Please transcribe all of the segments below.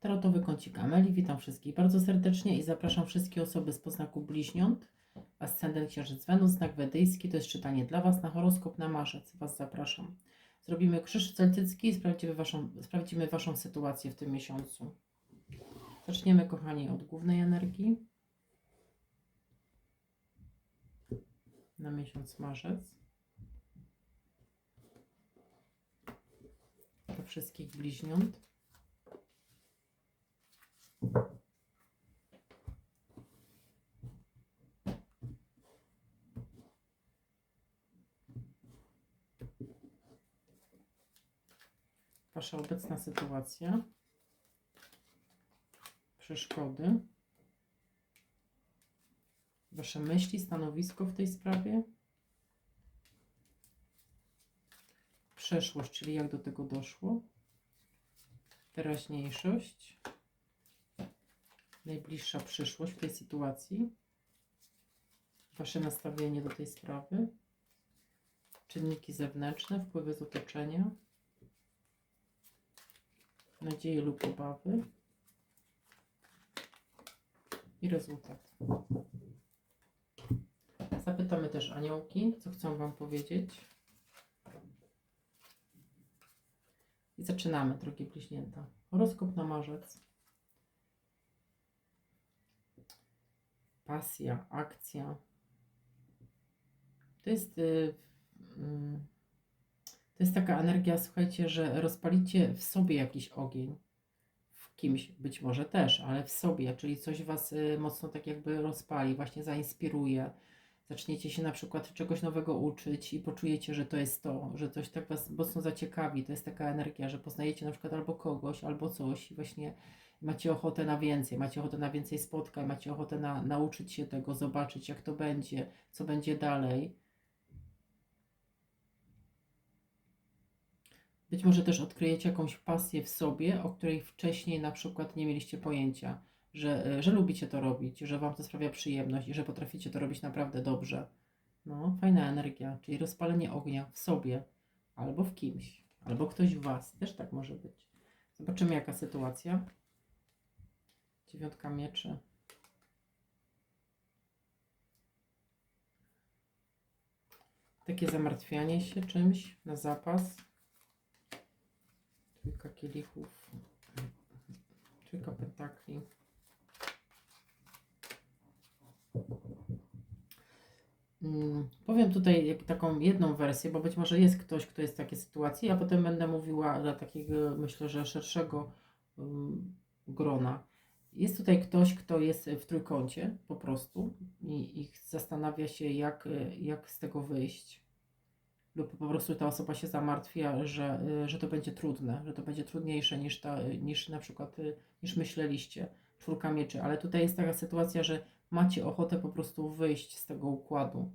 Tarotowy kącik Ameli. Witam wszystkich bardzo serdecznie i zapraszam wszystkie osoby z poznaku bliźniąt. Ascendent Księżyc Wenus, znak wedyjski. To jest czytanie dla Was na horoskop na marzec. Was zapraszam. Zrobimy krzyż celtycki i sprawdzimy waszą, sprawdzimy Waszą sytuację w tym miesiącu. Zaczniemy, kochani, od głównej energii. Na miesiąc marzec. Dla wszystkich bliźniąt. Wasza obecna sytuacja, przeszkody, Wasze myśli, stanowisko w tej sprawie, przeszłość, czyli jak do tego doszło, teraźniejszość, najbliższa przyszłość w tej sytuacji, Wasze nastawienie do tej sprawy, czynniki zewnętrzne, wpływy z otoczenia, nadzieje lub obawy i rezultat. Zapytamy też aniołki, co chcą Wam powiedzieć. I zaczynamy, drogie bliźnięta. Horoskop na marzec. Pasja, akcja. To jest... y, mm, to jest taka energia, słuchajcie, że rozpalicie w sobie jakiś ogień. W kimś być może też, ale w sobie, czyli coś was y, mocno tak jakby rozpali, właśnie zainspiruje. Zaczniecie się na przykład czegoś nowego uczyć i poczujecie, że to jest to, że coś tak was mocno zaciekawi. To jest taka energia, że poznajecie na przykład albo kogoś, albo coś i właśnie macie ochotę na więcej, macie ochotę na więcej spotkań, macie ochotę na nauczyć się tego, zobaczyć jak to będzie, co będzie dalej. Być może też odkryjecie jakąś pasję w sobie, o której wcześniej na przykład nie mieliście pojęcia, że, że lubicie to robić, że Wam to sprawia przyjemność i że potraficie to robić naprawdę dobrze. No, fajna energia, czyli rozpalenie ognia w sobie albo w kimś, albo ktoś w Was. Też tak może być. Zobaczymy, jaka sytuacja. Dziewiątka mieczy. Takie zamartwianie się czymś na zapas. Trójka kielichów. Trójka pentakli. Mm, Powiem tutaj taką jedną wersję, bo być może jest ktoś, kto jest w takiej sytuacji, a potem będę mówiła dla takiego, myślę, że szerszego um, grona. Jest tutaj ktoś, kto jest w trójkącie po prostu i, i zastanawia się, jak, y, jak z tego wyjść lub po prostu ta osoba się zamartwia, że, y, że to będzie trudne, że to będzie trudniejsze niż, ta, niż na przykład niż myśleliście. Czwórka mieczy, ale tutaj jest taka sytuacja, że macie ochotę po prostu wyjść z tego układu.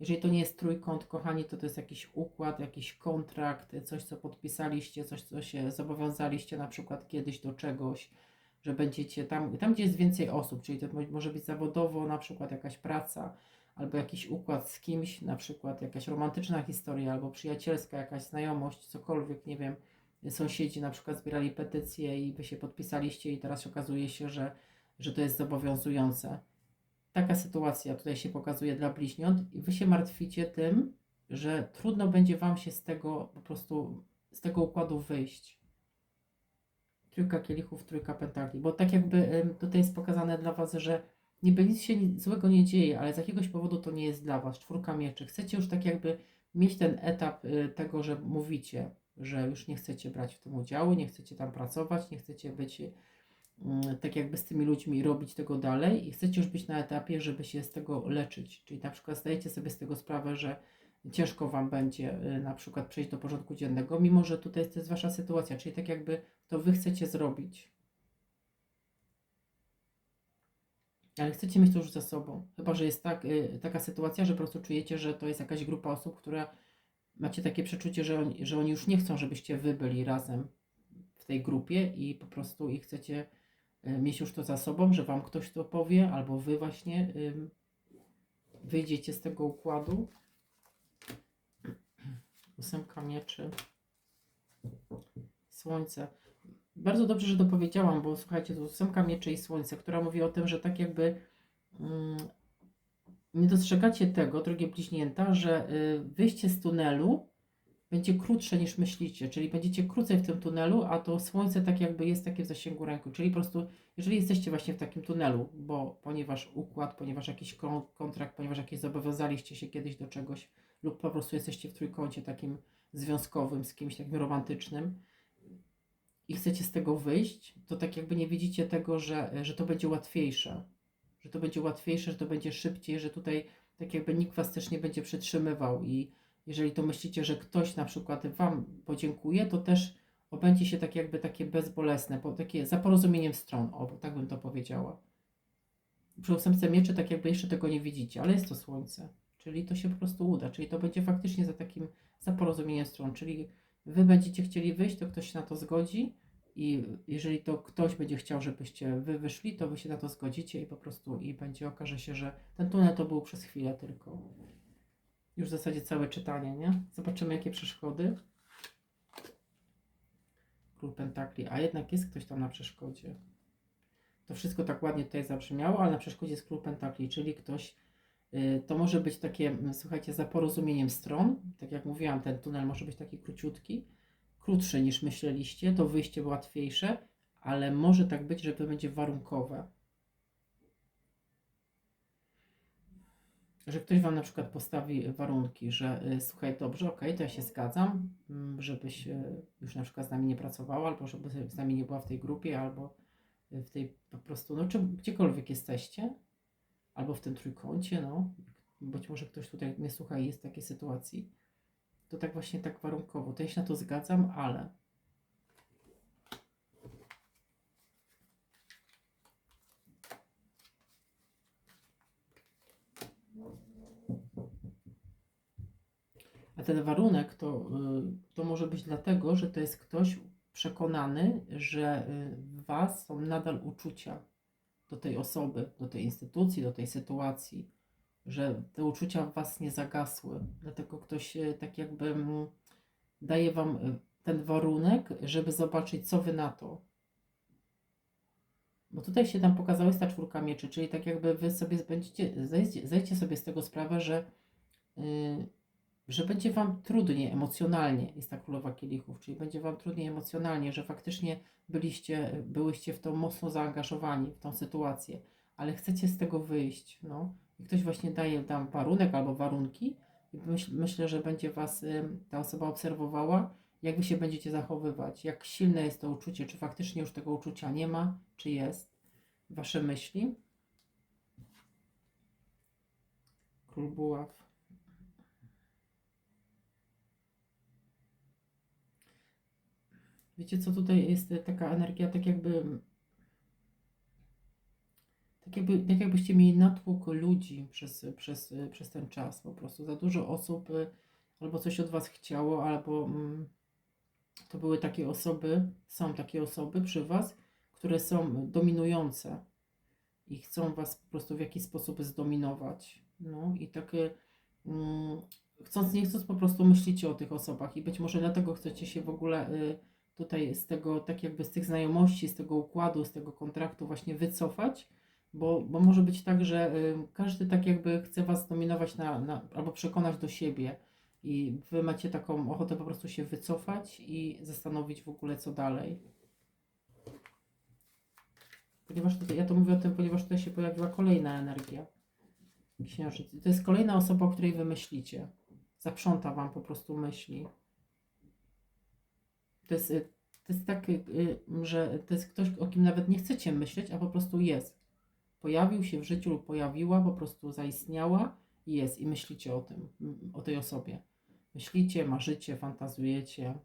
Jeżeli to nie jest trójkąt, kochani, to to jest jakiś układ, jakiś kontrakt, coś, co podpisaliście, coś, co się zobowiązaliście na przykład kiedyś do czegoś, że będziecie tam, tam gdzie jest więcej osób, czyli to mo- może być zawodowo, na przykład jakaś praca, albo jakiś układ z kimś, na przykład jakaś romantyczna historia, albo przyjacielska jakaś znajomość, cokolwiek, nie wiem, sąsiedzi na przykład zbierali petycje i wy się podpisaliście i teraz okazuje się, że, że to jest zobowiązujące. Taka sytuacja tutaj się pokazuje dla bliźniąt i wy się martwicie tym, że trudno będzie wam się z tego po prostu, z tego układu wyjść. Trójka kielichów, trójka pentakli, bo tak jakby tutaj jest pokazane dla was, że niby nic się złego nie dzieje, ale z jakiegoś powodu to nie jest dla was. Czwórka mieczy. Chcecie już tak jakby mieć ten etap y, tego, że mówicie, że już nie chcecie brać w tym udziału, nie chcecie tam pracować, nie chcecie być y, tak jakby z tymi ludźmi robić tego dalej i chcecie już być na etapie, żeby się z tego leczyć. Czyli na przykład zdajecie sobie z tego sprawę, że ciężko Wam będzie y, na przykład przejść do porządku dziennego, mimo że tutaj to jest Wasza sytuacja, czyli tak jakby to Wy chcecie zrobić. Ale chcecie mieć to już za sobą. Chyba, że jest tak, y, taka sytuacja, że po prostu czujecie, że to jest jakaś grupa osób, która macie takie przeczucie, że że oni już nie chcą, żebyście wy byli razem w tej grupie i po prostu i chcecie y, mieć już to za sobą, że wam ktoś to powie, albo wy właśnie ym, wyjdziecie z tego układu. Ósemka mieczy. Słońce. Bardzo dobrze, że dopowiedziałam, bo słuchajcie, to ósemka mieczy i słońce, która mówi o tym, że tak jakby mm, nie dostrzegacie tego, drogie bliźnięta, że y, wyjście z tunelu będzie krótsze niż myślicie, czyli będziecie krócej w tym tunelu, a to słońce tak jakby jest takie w zasięgu ręku, czyli po prostu jeżeli jesteście właśnie w takim tunelu, bo ponieważ układ, ponieważ jakiś kon- kontrakt, ponieważ jakieś zobowiązaliście się kiedyś do czegoś lub po prostu jesteście w trójkącie takim związkowym z kimś takim romantycznym i chcecie z tego wyjść, to tak jakby nie widzicie tego, że, że to będzie łatwiejsze, że to będzie łatwiejsze, że to będzie szybciej, że tutaj tak jakby nikt was też nie będzie przytrzymywał i jeżeli to myślicie, że ktoś na przykład wam podziękuje, to też obędzie się tak jakby takie bezbolesne, bo takie za porozumieniem stron, o, tak bym to powiedziała. Przy ósemce mieczy tak jakby jeszcze tego nie widzicie, ale jest to słońce, czyli to się po prostu uda, czyli to będzie faktycznie za takim, za porozumieniem stron, czyli wy będziecie chcieli wyjść, to ktoś się na to zgodzi i jeżeli to ktoś będzie chciał, żebyście wy wyszli, to wy się na to zgodzicie i po prostu i będzie okaże się, że ten tunel to był przez chwilę tylko. Już w zasadzie całe czytanie, nie? Zobaczymy jakie przeszkody. Król Pentakli, a jednak jest ktoś tam na przeszkodzie. To wszystko tak ładnie tutaj zabrzmiało, ale na przeszkodzie jest Król Pentakli, czyli ktoś, to może być takie, mm, słuchajcie, za porozumieniem stron, tak jak mówiłam, ten tunel może być taki króciutki, krótszy niż myśleliście, to wyjście łatwiejsze, ale może tak być, że to będzie warunkowe. Że ktoś Wam na przykład postawi warunki, że y, słuchaj, dobrze, okej, to ja się zgadzam, mm, żebyś y, już na przykład z nami nie pracowała, albo żeby z nami nie była w tej grupie, albo y, w tej po prostu, no czy gdziekolwiek jesteście, albo w tym trójkącie, no, być może ktoś tutaj mnie słucha i jest w takiej sytuacji, to tak właśnie tak warunkowo, to ja się na to zgadzam, ale A ten warunek to, y, to może być dlatego, że to jest ktoś przekonany, że y, w Was są nadal uczucia do tej osoby, do tej instytucji, do tej sytuacji, że te uczucia w Was nie zagasły. Dlatego ktoś y, tak jakby mm, daje Wam y, ten warunek, żeby zobaczyć, co Wy na to. Bo tutaj się tam pokazała jest ta czwórka mieczy, czyli tak jakby Wy sobie będziecie, zejdźcie sobie z tego sprawę, że yy, że będzie Wam trudniej emocjonalnie, jest ta królowa kielichów, czyli będzie Wam trudniej emocjonalnie, że faktycznie byliście, byłyście w to mocno zaangażowani, w tą sytuację, ale chcecie z tego wyjść, no. I ktoś właśnie daje tam warunek albo warunki i myśl, myślę, że będzie Was y, ta osoba obserwowała, jak Wy się będziecie zachowywać, jak silne jest to uczucie, czy faktycznie już tego uczucia nie ma, czy jest. Wasze myśli. Król Buław. Wiecie co, tutaj jest e, taka energia, tak jakby tak, jakby, tak jakbyście mieli natłok ludzi przez, przez, e, przez ten czas po prostu. Za dużo osób e, albo coś od Was chciało, albo mm, to były takie osoby, są takie osoby przy Was, które są dominujące i chcą Was po prostu w jakiś sposób zdominować. No i takie mm, chcąc nie chcąc po prostu myślicie o tych osobach i być może dlatego chcecie się w ogóle y, tutaj z tego, tak jakby z tych znajomości, z tego układu, z tego kontraktu właśnie wycofać, bo, bo może być tak, że y, każdy tak jakby chce Was dominować na, na, albo przekonać do siebie i Wy macie taką ochotę po prostu się wycofać i zastanowić w ogóle co dalej. Ponieważ tutaj, ja to mówię o tym, ponieważ tutaj się pojawiła kolejna energia księżyc. To jest kolejna osoba, o której Wy myślicie. Zaprząta Wam po prostu myśli. To jest, y, to jest tak, y, że to jest ktoś, o kim nawet nie chcecie myśleć, a po prostu jest. Pojawił się w życiu lub pojawiła, po prostu zaistniała i jest. I myślicie o tym, o tej osobie. Myślicie, marzycie, fantazujecie.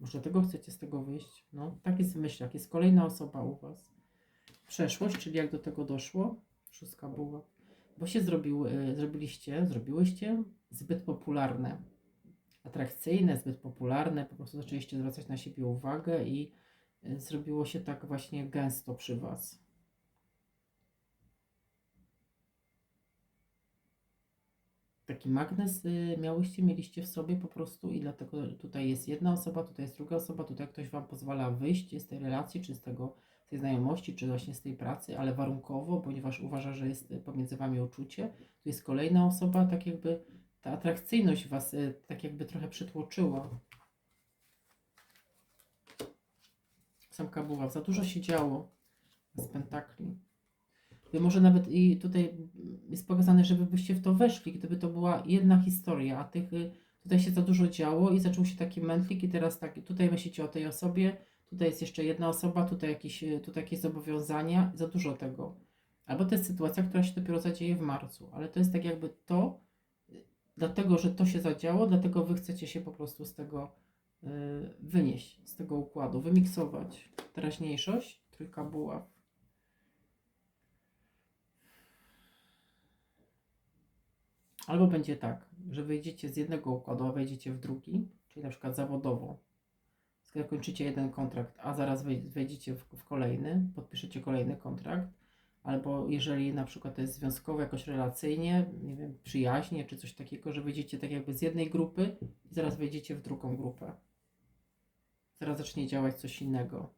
Może tego chcecie z tego wyjść? No, tak jest w myślach. Jest kolejna osoba u Was. Przeszłość, czyli jak do tego doszło. Szóstka była. Bo się zrobił, y, zrobiliście, zrobiłyście zbyt popularne atrakcyjne, zbyt popularne, po prostu zaczęliście zwracać na siebie uwagę i y, zrobiło się tak właśnie gęsto przy Was. taki magnes y, miałyście, mieliście w sobie po prostu i dlatego tutaj jest jedna osoba, tutaj jest druga osoba, tutaj ktoś Wam pozwala wyjść z tej relacji, czy z tego, z tej znajomości, czy właśnie z tej pracy, ale warunkowo, ponieważ uważa, że jest y, pomiędzy Wami uczucie. Tu jest kolejna osoba, tak jakby ta atrakcyjność Was y, tak jakby trochę przytłoczyła. Samka buław, za dużo się działo z pentakli. Wy może nawet i tutaj jest pokazane, żeby byście w to weszli, gdyby to była jedna historia, a tych y, tutaj się za dużo działo i zaczął się taki mętlik i teraz tak, tutaj myślicie o tej osobie, tutaj jest jeszcze jedna osoba, tutaj jakieś, y, tutaj jakieś zobowiązania, za dużo tego. Albo to jest sytuacja, która się dopiero zadzieje w marcu, ale to jest tak jakby to, dlatego, że to się zadziało, dlatego wy chcecie się po prostu z tego y, wynieść, z tego układu, wymiksować teraźniejszość, trójka buław. Albo będzie tak, że wyjdziecie z jednego układu, a wejdziecie w drugi, czyli na przykład zawodowo. Zakończycie jeden kontrakt, a zaraz wej- wejdziecie w, w kolejny, podpiszecie kolejny kontrakt. Albo jeżeli na przykład to jest związkowo, jakoś relacyjnie, nie wiem, przyjaźnie czy coś takiego, że wyjdziecie tak jakby z jednej grupy i zaraz wejdziecie w drugą grupę. Zaraz zacznie działać coś innego.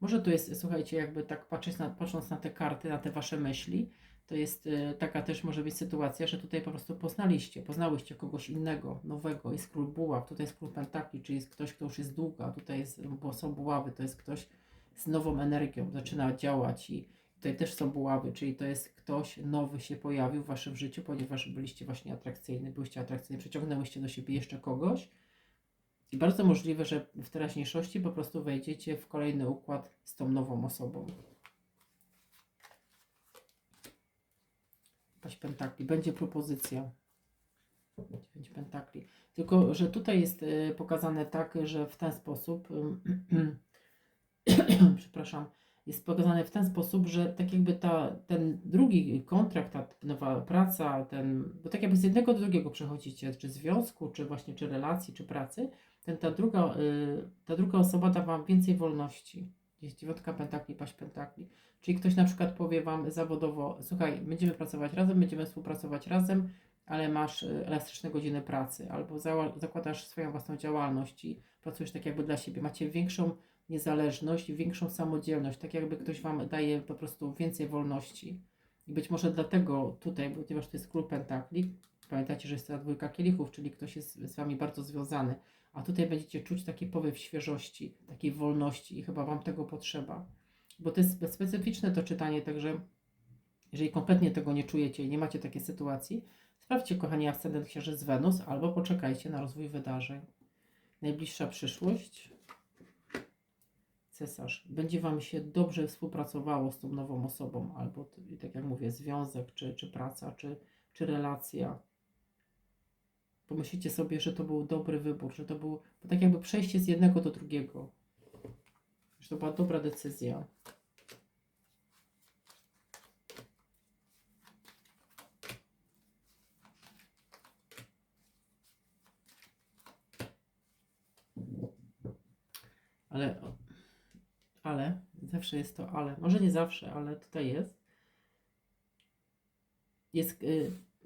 Może tu jest, słuchajcie, jakby tak patrząc na, patrząc na te karty, na te wasze myśli, to jest y, taka też może być sytuacja, że tutaj po prostu poznaliście, poznałyście kogoś innego, nowego, jest król buław, tutaj jest król pentakli, czyli jest ktoś, kto już jest długa, tutaj jest, bo są buławy, to jest ktoś z nową energią, zaczyna działać i tutaj też są buławy, czyli to jest ktoś nowy się pojawił w waszym życiu, ponieważ byliście właśnie atrakcyjni, byliście atrakcyjni, przyciągnęłyście do siebie jeszcze kogoś i bardzo możliwe, że w teraźniejszości po prostu wejdziecie w kolejny układ z tą nową osobą. Paść pentakli. Będzie propozycja. Dziewięć pentakli. Tylko, że tutaj jest y, pokazane tak, że w ten sposób, ym, przepraszam, jest pokazane w ten sposób, że tak jakby ta, ten drugi kontrakt, ta nowa praca, ten, bo tak jakby z jednego do drugiego przechodzicie, czy związku, czy właśnie, czy relacji, czy pracy, ten, ta, druga, y, ta druga osoba da Wam więcej wolności. Jest dziewiątka pentakli, paść pentakli. Czyli ktoś na przykład powie Wam zawodowo, słuchaj, będziemy pracować razem, będziemy współpracować razem, ale masz y, elastyczne godziny pracy, albo zakładasz swoją własną działalność i pracujesz tak jakby dla siebie. Macie większą niezależność, większą samodzielność, tak jakby ktoś Wam daje po prostu więcej wolności. I być może dlatego tutaj, ponieważ to jest król pentakli, pamiętacie, że jest ta dwójka kielichów, czyli ktoś jest z Wami bardzo związany, a tutaj będziecie czuć taki powiew świeżości, takiej wolności i chyba Wam tego potrzeba. Bo to jest specyficzne to czytanie, także jeżeli kompletnie tego nie czujecie i nie macie takiej sytuacji, sprawdźcie, kochani, ascendent księżyc Wenus albo poczekajcie na rozwój wydarzeń. Najbliższa przyszłość. Cesarz. Będzie Wam się dobrze współpracowało z tą nową osobą, albo tak jak mówię, związek, czy, czy praca, czy, czy relacja. Pomyślicie sobie, że to był dobry wybór, że to był tak jakby przejście z jednego do drugiego. Że to była dobra decyzja. Ale, ale, zawsze jest to ale. Może nie zawsze, ale tutaj jest. Jest, y,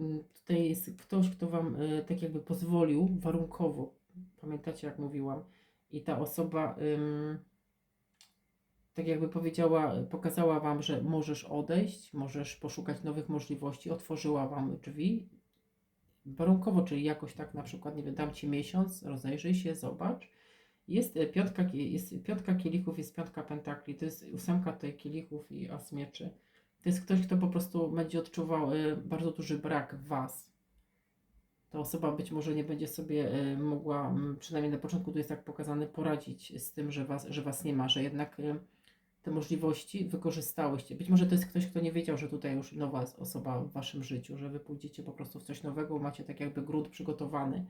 y, tutaj jest ktoś, kto Wam y, tak jakby pozwolił warunkowo. Pamiętacie, jak mówiłam? I ta osoba tak jakby powiedziała, pokazała Wam, że możesz odejść, możesz poszukać nowych możliwości, otworzyła Wam drzwi warunkowo, czyli jakoś tak na przykład, nie wiem, dam Ci miesiąc, rozejrzyj się, zobacz. Jest e, piątka, jest piątka kielichów, jest piątka pentakli, to jest ósemka tutaj kielichów i as mieczy. To jest ktoś, kto po prostu będzie odczuwał e, bardzo duży brak w Was. Ta osoba być może nie będzie sobie e, mogła, przynajmniej na początku tu jest tak pokazane, poradzić z tym, że was, że was nie ma, że jednak te możliwości wykorzystałyście. Być może to jest ktoś, kto nie wiedział, że tutaj już nowa osoba w waszym życiu, że wy pójdziecie po prostu w coś nowego, macie tak jakby grunt przygotowany.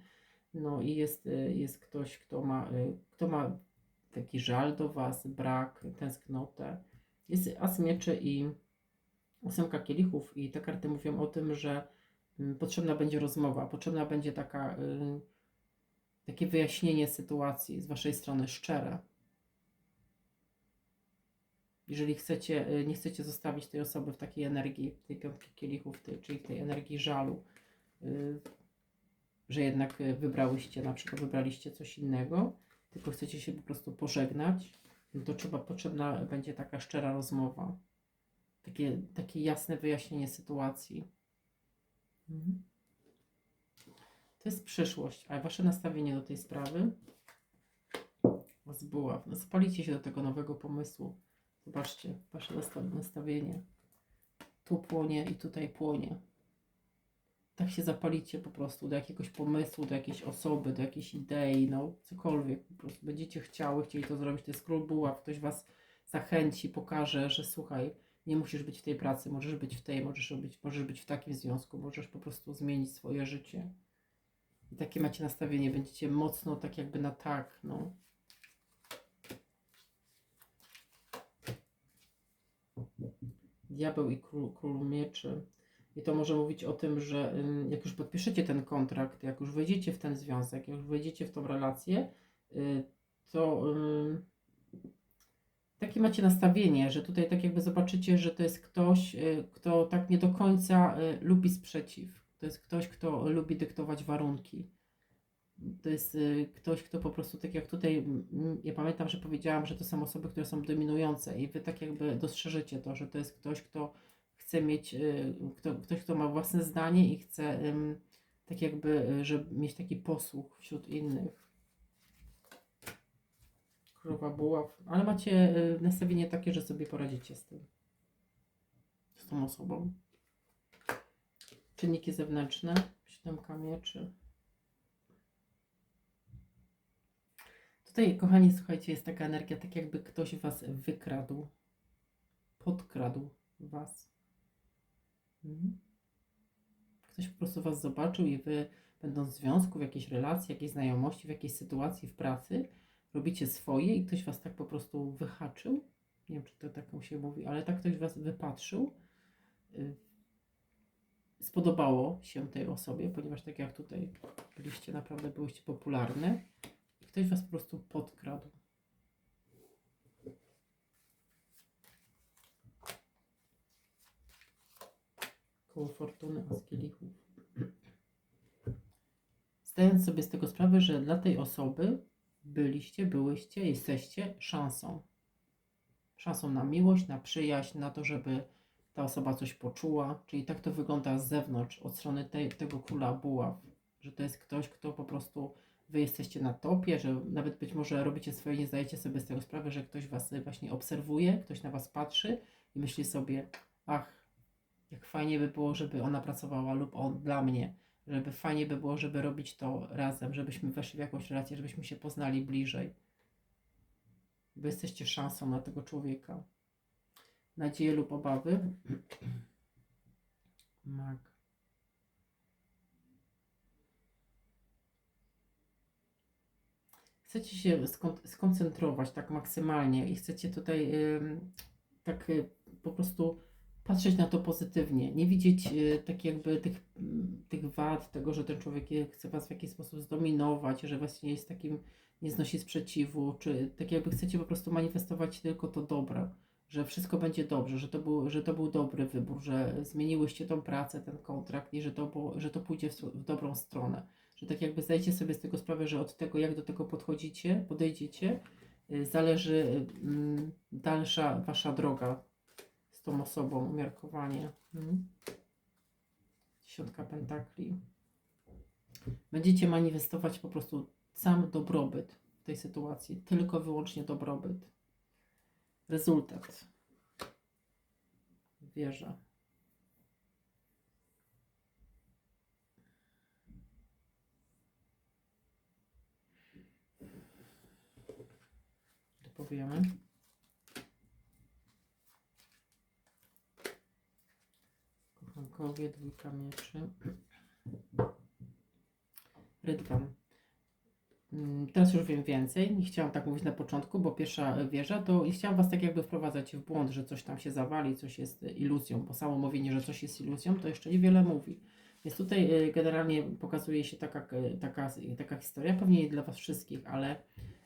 No i jest, e, jest ktoś, kto ma, e, kto ma taki żal do was, brak, tęsknotę. Jest as mieczy i ósemka kielichów i te karty mówią o tym, że mm, potrzebna będzie rozmowa, potrzebna będzie taka, y, takie wyjaśnienie sytuacji z waszej strony szczere. Jeżeli chcecie, y, nie chcecie zostawić tej osoby w takiej energii, tej piątki kielichów, tej, czyli tej energii żalu, y, że jednak y, wybrałyście, na przykład wybraliście coś innego, tylko chcecie się po prostu pożegnać, no to trzeba, potrzebna będzie taka szczera rozmowa. Takie, takie jasne wyjaśnienie sytuacji. Mhm. To jest przyszłość, a wasze nastawienie do tej sprawy was była. No, spalicie się do tego nowego pomysłu. Zobaczcie, wasze nasta- nastawienie. Tu płonie i tutaj płonie. Tak się zapalicie po prostu do jakiegoś pomysłu, do jakiejś osoby, do jakiejś idei, no cokolwiek. Po prostu będziecie chciały, chcieli to zrobić. To jest król buław, ktoś was zachęci, pokaże, że słuchaj, nie musisz być w tej pracy, możesz być w tej, możesz być, możesz być w takim związku, możesz po prostu zmienić swoje życie. I takie macie nastawienie, będziecie mocno tak jakby na tak, no. Diabeł i król, król mieczy. I to może mówić o tym, że jak już podpiszecie ten kontrakt, jak już wejdziecie w ten związek, jak już wejdziecie w tą relację, y, to takie macie nastawienie, że tutaj tak jakby zobaczycie, że to jest ktoś, y, kto tak nie do końca y, lubi sprzeciw. To jest ktoś, kto lubi dyktować warunki. To jest ktoś, kto po prostu, tak jak tutaj, ja pamiętam, że powiedziałam, że to są osoby, które są dominujące i wy tak jakby dostrzeżecie to, że to jest ktoś, kto chce mieć, y, kto, ktoś, kto ma własne zdanie i chce tak jakby, y, żeby mieć taki posłuch wśród innych. Królowa buław, ale macie y, nastawienie takie, że sobie poradzicie z tym, z tą osobą. Czynniki zewnętrzne, siódemka mieczy. Tutaj, kochani, słuchajcie, jest taka energia, tak jakby ktoś was wykradł, podkradł was. Mhm. Ktoś po prostu was zobaczył i wy, będąc w związku, w jakiejś relacji, jakiejś znajomości, w jakiejś sytuacji w pracy, robicie swoje i ktoś was tak po prostu wyhaczył. Nie wiem, czy to tak się mówi, ale tak ktoś was wypatrzył. y, Spodobało się tej osobie, ponieważ tak jak tutaj byliście, naprawdę byłyście popularne. I ktoś was po prostu podkradł. Koło fortuny, a z kielichów. Zdając sobie z tego sprawę, że dla tej osoby byliście, byłyście, jesteście szansą. Szansą na miłość, na przyjaźń, na to, żeby ta osoba coś poczuła. Czyli tak to wygląda z zewnątrz, od strony tej, tego króla buław. Że to jest ktoś, kto po prostu wy jesteście na topie, że nawet być może robicie swoje, nie zdajecie sobie z tego sprawy, że ktoś was właśnie obserwuje, ktoś na was patrzy i myśli sobie, ach, jak fajnie by było, żeby ona pracowała lub on dla mnie, żeby fajnie by było, żeby robić to razem, żebyśmy weszli w jakąś relację, żebyśmy się poznali bliżej. Wy jesteście szansą na tego człowieka. Nadzieje lub obawy? Mag. Chcecie się skon- skoncentrować tak maksymalnie i chcecie tutaj ym, tak y, po prostu patrzeć na to pozytywnie, nie widzieć y, tak jakby tych, tych wad, tego, że ten człowiek chce was w jakiś sposób zdominować, że was nie jest takim, nie znosi sprzeciwu, czy tak jakby chcecie po prostu manifestować tylko to dobre, że wszystko będzie dobrze, że to był, że to był dobry wybór, że zmieniłyście tą pracę, ten kontrakt i że to, było, że to pójdzie w, w dobrą stronę. Że tak jakby zdajecie sobie z tego sprawę, że od tego, jak do tego podchodzicie, podejdziecie, y, zależy mm, dalsza wasza droga z tą osobą, umiarkowanie. Mhm. Dziesiątka pentakli. Będziecie manifestować po prostu sam dobrobyt w tej sytuacji, tylko wyłącznie dobrobyt. Rezultat. Wierzę. Powiemy. Kochankowie, dwójka mieczy. Rydwan. Mm, Teraz już wiem więcej. Nie chciałam tak mówić na początku, bo pierwsza wieża to i chciałam Was tak jakby wprowadzać w błąd, że coś tam się zawali, coś jest iluzją, bo samo mówienie, że coś jest iluzją, to jeszcze niewiele mówi. Więc tutaj y, generalnie pokazuje się taka, y, taka, taka historia, pewnie nie dla Was wszystkich, ale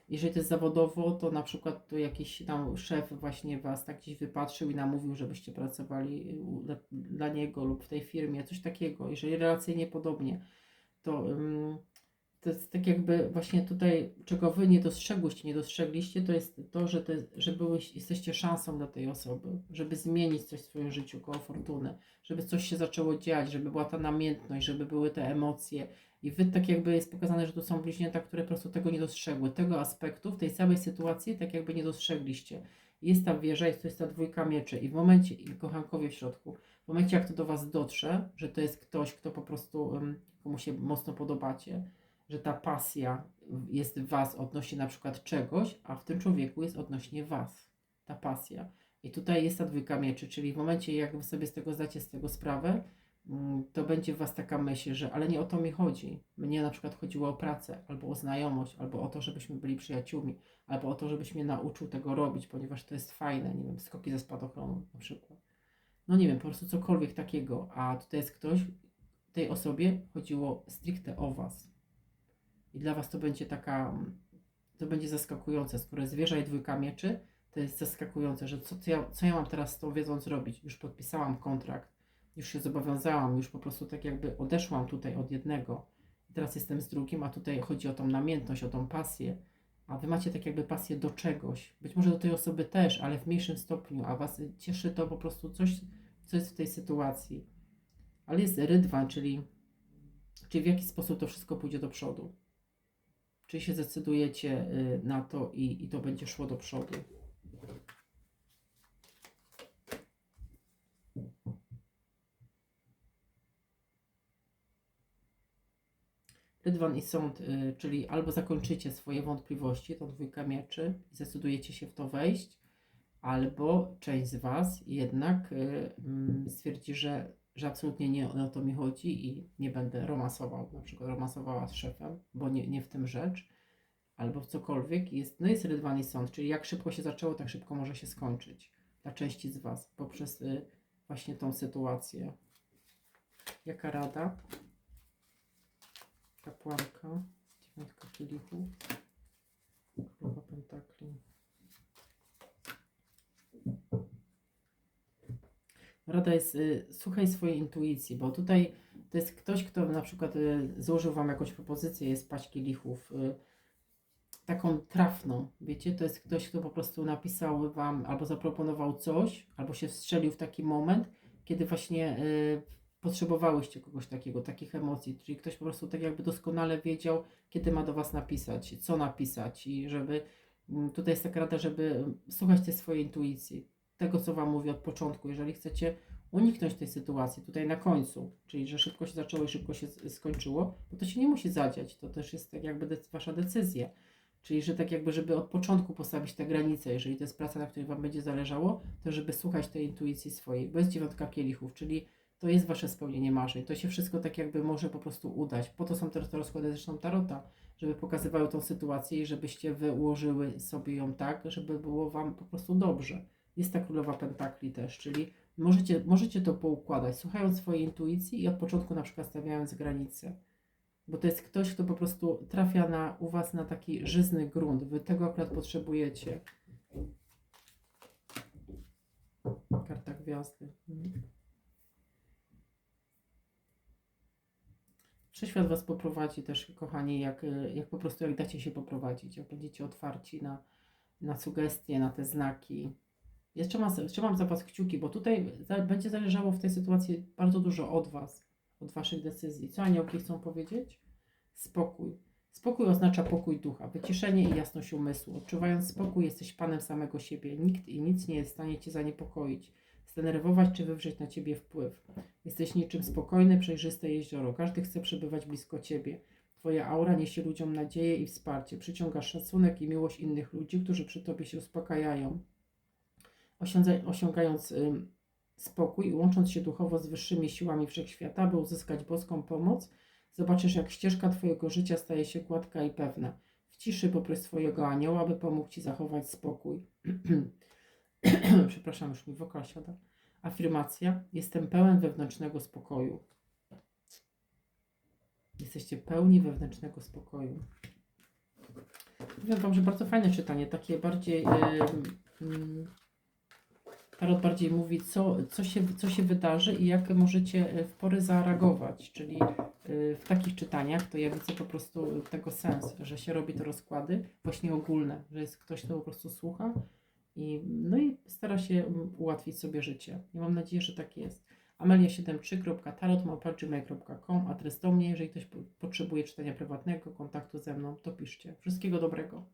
jeżeli to jest zawodowo, to na przykład tu jakiś tam szef właśnie Was tak gdzieś wypatrzył i namówił, żebyście pracowali dla, dla niego lub w tej firmie, coś takiego. Jeżeli relacyjnie podobnie, to, to jest tak jakby właśnie tutaj, czego wy nie dostrzegliście, nie dostrzegliście, to jest to, że, to że byłeś, jesteście szansą dla tej osoby, żeby zmienić coś w swoim życiu koło fortuny, żeby coś się zaczęło dziać, żeby była ta namiętność, żeby były te emocje. I wy tak jakby jest pokazane, że tu są bliźnięta, które po prostu tego nie dostrzegły, tego aspektu w tej samej sytuacji tak jakby nie dostrzegliście. Jest ta wieża, jest to jest ta dwójka mieczy i w momencie, i kochankowie w środku, w momencie jak to do Was dotrze, że to jest ktoś, kto po prostu, komu się mocno podobacie, że ta pasja jest w Was odnośnie na przykład czegoś, a w tym człowieku jest odnośnie Was, ta pasja. I tutaj jest ta dwójka mieczy, czyli w momencie jak Wy sobie z tego zdacie z tego sprawę, to będzie w Was taka myśl, że ale nie o to mi chodzi. Mnie na przykład chodziło o pracę, albo o znajomość, albo o to, żebyśmy byli przyjaciółmi, albo o to, żebyś mnie nauczył tego robić, ponieważ to jest fajne, nie wiem, skoki ze spadochronu na przykład. No nie wiem, po prostu cokolwiek takiego, a tutaj jest ktoś, tej osobie chodziło stricte o Was. I dla Was to będzie taka, to będzie zaskakujące, skoro wieża i dwójka mieczy, to jest zaskakujące, że co, co, ja, co ja mam teraz z tą wiedzą zrobić? Już podpisałam kontrakt, już się zobowiązałam, już po prostu tak jakby odeszłam tutaj od jednego. Teraz jestem z drugim, a tutaj chodzi o tą namiętność, o tą pasję. A wy macie tak jakby pasję do czegoś. Być może do tej osoby też, ale w mniejszym stopniu, a was cieszy to po prostu coś, co jest w tej sytuacji. Ale jest rydwan, czyli, czyli w jaki sposób to wszystko pójdzie do przodu. Czy się zdecydujecie y, na to i, i to będzie szło do przodu? Rydwan i sąd, y, czyli albo zakończycie swoje wątpliwości, tą dwójka mieczy i zdecydujecie się w to wejść, albo część z Was jednak y, mm, stwierdzi, że, że absolutnie nie o to mi chodzi i nie będę romansował, na przykład romansowała z szefem, bo nie, nie w tym rzecz, albo w cokolwiek. Jest, no jest rydwan i sąd, czyli jak szybko się zaczęło, tak szybko może się skończyć dla części z Was poprzez y, właśnie tą sytuację. Jaka rada? Kapłanka, dziewiątka kielichów, królowa pentakli. Rada jest, y, słuchaj swojej intuicji, bo tutaj to jest ktoś, kto na przykład y, złożył Wam jakąś propozycję, jest paść kielichów, y, taką trafną, wiecie, to jest ktoś, kto po prostu napisał Wam albo zaproponował coś, albo się wstrzelił w taki moment, kiedy właśnie y, potrzebowałyście kogoś takiego, takich emocji, czyli ktoś po prostu tak jakby doskonale wiedział, kiedy ma do Was napisać, co napisać i żeby, mm, tutaj jest taka rada, żeby słuchać tej swojej intuicji, tego co Wam mówię od początku, jeżeli chcecie uniknąć tej sytuacji tutaj na końcu, czyli że szybko się zaczęło i szybko się skończyło, bo to się nie musi zadziać, to też jest tak jakby Wasza decyzja. Czyli, że tak jakby, żeby od początku postawić te granice, jeżeli to jest praca, na której Wam będzie zależało, to żeby słuchać tej intuicji swojej, bo jest dziewiątka kielichów, czyli to jest Wasze spełnienie marzeń. To się wszystko tak jakby może po prostu udać. Po to są też te rozkłady zresztą Tarota, żeby pokazywały tą sytuację i żebyście Wy ułożyły sobie ją tak, żeby było Wam po prostu dobrze. Jest ta królowa pentakli też, czyli możecie, możecie to poukładać, słuchając swojej intuicji i od początku na przykład stawiając granice. Bo to jest ktoś, kto po prostu trafia na, u Was na taki żyzny grunt. Wy tego akurat potrzebujecie. Karta gwiazdy. Mhm. Wszechświat Was poprowadzi też, kochani, jak, y, jak po prostu jak dacie się poprowadzić, jak będziecie otwarci na, na sugestie, na te znaki. Ja trzymam, trzymam za Was kciuki, bo tutaj będzie zależało w tej sytuacji bardzo dużo od Was, od Waszych decyzji. Co aniołki chcą powiedzieć? Spokój. Spokój oznacza pokój ducha, wyciszenie i jasność umysłu. Odczuwając spokój, jesteś panem samego siebie. Nikt i nic nie jest w stanie cię zaniepokoić, zdenerwować czy wywrzeć na ciebie wpływ. Jesteś niczym spokojne, przejrzyste jezioro. Każdy chce przebywać blisko ciebie. Twoja aura niesie ludziom nadzieję i wsparcie. Przyciągasz szacunek i miłość innych ludzi, którzy przy tobie się uspokajają. Osiągając spokój i łącząc się duchowo z wyższymi siłami wszechświata, by uzyskać boską pomoc, Zobaczysz, jak ścieżka Twojego życia staje się gładka i pewna. W ciszy poproś swojego anioła, by pomógł Ci zachować spokój. Przepraszam, już mi wokal siada. Afirmacja. Jestem pełen wewnętrznego spokoju. Jesteście pełni wewnętrznego spokoju. Powiem Wam, że bardzo fajne czytanie, takie bardziej... Yy, yy, Tarot bardziej mówi, co, co, się, co się wydarzy i jak możecie e, w pory zareagować. Czyli e, w takich czytaniach to ja widzę po prostu tego sens, że się robi te rozkłady właśnie ogólne, że jest ktoś, kto po prostu słucha i, no i stara się ułatwić sobie życie. I mam nadzieję, że tak jest. amelia73.tarotmałpa.gmail.com Adres do mnie, jeżeli ktoś po- potrzebuje czytania prywatnego, kontaktu ze mną, to piszcie. Wszystkiego dobrego.